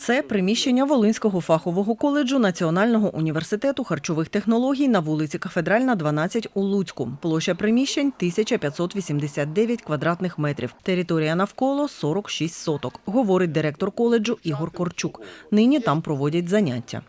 Це приміщення Волинського фахового коледжу Національного університету харчових технологій на вулиці Кафедральна, 12 у Луцьку. Площа приміщень 1589 квадратних метрів. Територія навколо 46 соток, говорить директор коледжу Ігор Корчук. Нині там проводять заняття.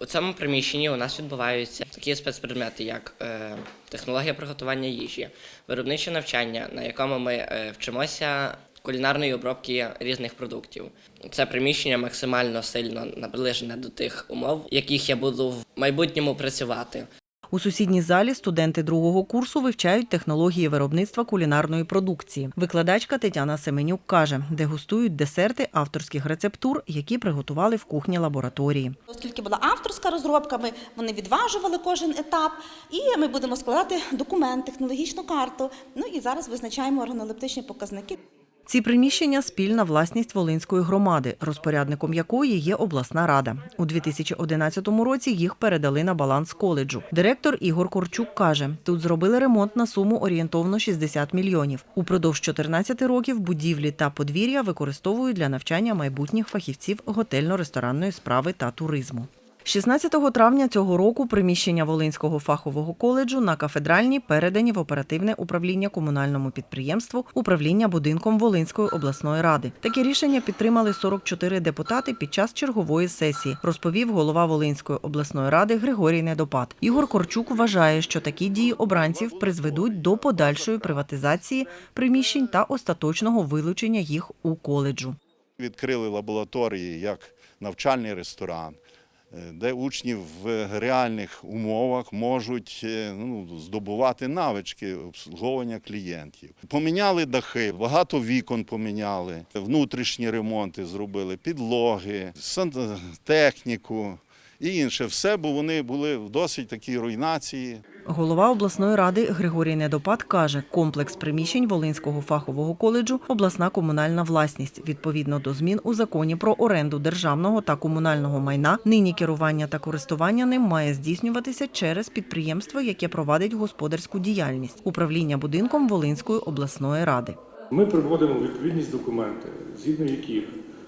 У цьому приміщенні у нас відбуваються такі спецпредмети, як е, технологія приготування їжі, виробниче навчання, на якому ми е, вчимося кулінарної обробки різних продуктів. Це приміщення максимально сильно наближене до тих умов, в яких я буду в майбутньому працювати. У сусідній залі студенти другого курсу вивчають технології виробництва кулінарної продукції. Викладачка Тетяна Семенюк каже, дегустують десерти авторських рецептур, які приготували в кухні лабораторії. Оскільки була авторська розробка, ми вони відважували кожен етап, і ми будемо складати документ, технологічну карту. Ну і зараз визначаємо органолептичні показники. Ці приміщення спільна власність Волинської громади, розпорядником якої є обласна рада. У 2011 році їх передали на баланс коледжу. Директор Ігор Корчук каже, тут зробили ремонт на суму орієнтовно 60 мільйонів. Упродовж 14 років будівлі та подвір'я використовують для навчання майбутніх фахівців готельно-ресторанної справи та туризму. 16 травня цього року приміщення Волинського фахового коледжу на кафедральній передані в оперативне управління комунальному підприємству управління будинком Волинської обласної ради. Таке рішення підтримали 44 депутати під час чергової сесії, розповів голова Волинської обласної ради Григорій Недопад. Ігор Корчук вважає, що такі дії обранців призведуть до подальшої приватизації приміщень та остаточного вилучення їх у коледжу. Відкрили лабораторії як навчальний ресторан, де учні в реальних умовах можуть е, ну, здобувати навички обслуговування клієнтів. Поміняли дахи, багато вікон поміняли, внутрішні ремонти зробили, підлоги, сантехніку і інше. Все, бо вони були в досить такій руйнації. Голова обласної ради Григорій Недопад каже, комплекс приміщень Волинського фахового коледжу – обласна комунальна власність. Відповідно до змін у законі про оренду державного та комунального майна, нині керування та користування ним має здійснюватися через підприємство, яке провадить господарську діяльність – управління будинком Волинської обласної ради. Ми приводимо відповідність документи, згідно яких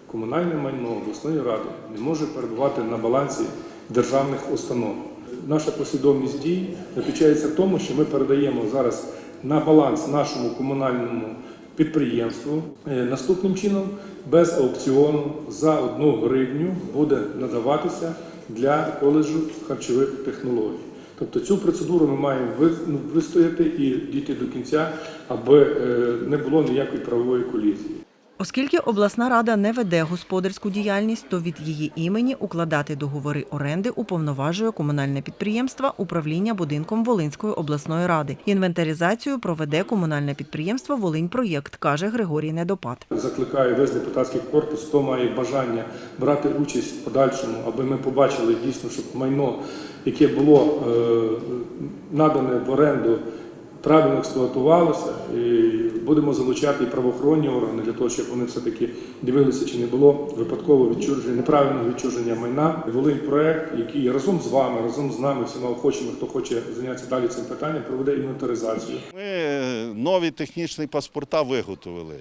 комунальне майно обласної ради не може перебувати на балансі державних установ. Наша послідовність дій заключається в тому, що ми передаємо зараз на баланс нашому комунальному підприємству. Е, Наступним чином, без аукціону за одну гривню буде надаватися для коледжу харчових технологій. Тобто цю процедуру ми маємо ну, вистояти і дійти до кінця, аби е, не було ніякої правової колізії. Оскільки обласна рада не веде господарську діяльність, то від її імені укладати договори оренди уповноважує комунальне підприємство управління будинком Волинської обласної ради. Інвентаризацію проведе комунальне підприємство Волиньпроєкт, каже Григорій Недопад. Закликаю весь депутатський корпус, хто має бажання брати участь в подальшому, аби ми побачили дійсно, щоб майно, яке було е, надане в оренду, правильно експлуатувалося. І будемо залучати і правоохоронні органи для того, щоб вони все-таки дивилися, чи не було випадкового відчуження, неправильного відчуження майна. Волинь проект, який разом з вами, разом з нами, всіма охочими, хто хоче зайнятися далі цим питанням, проведе інвентаризацію. Ми нові технічні паспорта виготовили.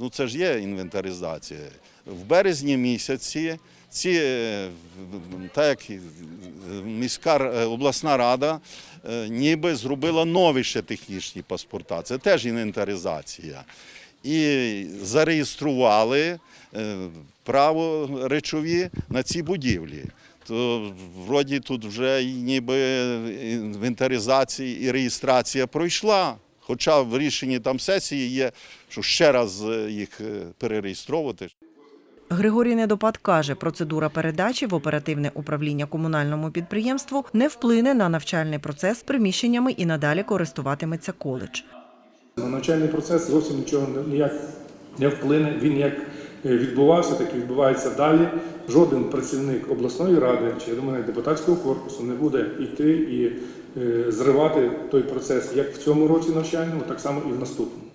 Ну це ж є інвентаризація. В березні місяці ці е, так як е, міська е, обласна рада ніби зробила нові ще технічні паспорта. Це теж інвентаризація. І зареєстрували е, право речові на ці будівлі. То вроді тут вже ніби інвентаризація і реєстрація пройшла. Хоча в рішенні там сесії є, що ще раз е, їх е, перереєстровувати. Григорій Недопад каже, процедура передачі в оперативне управління комунальному підприємству не вплине на навчальний процес з приміщеннями і надалі користуватиметься коледж. На навчальний процес зовсім нічого ніяк не вплине. Він як е, відбувався, так і відбувається далі. Жоден працівник обласної ради чи я думаю, депутатського корпусу не буде йти і е, зривати той процес як в цьому році навчальному, так само і в наступному.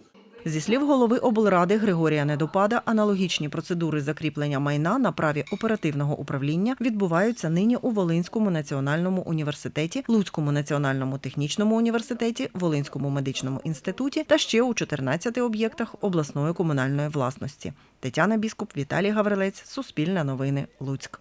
Зі слів голови облради Григорія Недопада, аналогічні процедури закріплення майна на праві оперативного управління відбуваються нині у Волинському національному університеті, Луцькому національному технічному університеті, Волинському медичному інституті та ще у 14 об'єктах обласної комунальної власності. Тетяна Біскуп, Віталій Гаврилець, Суспільне новини, Луцьк.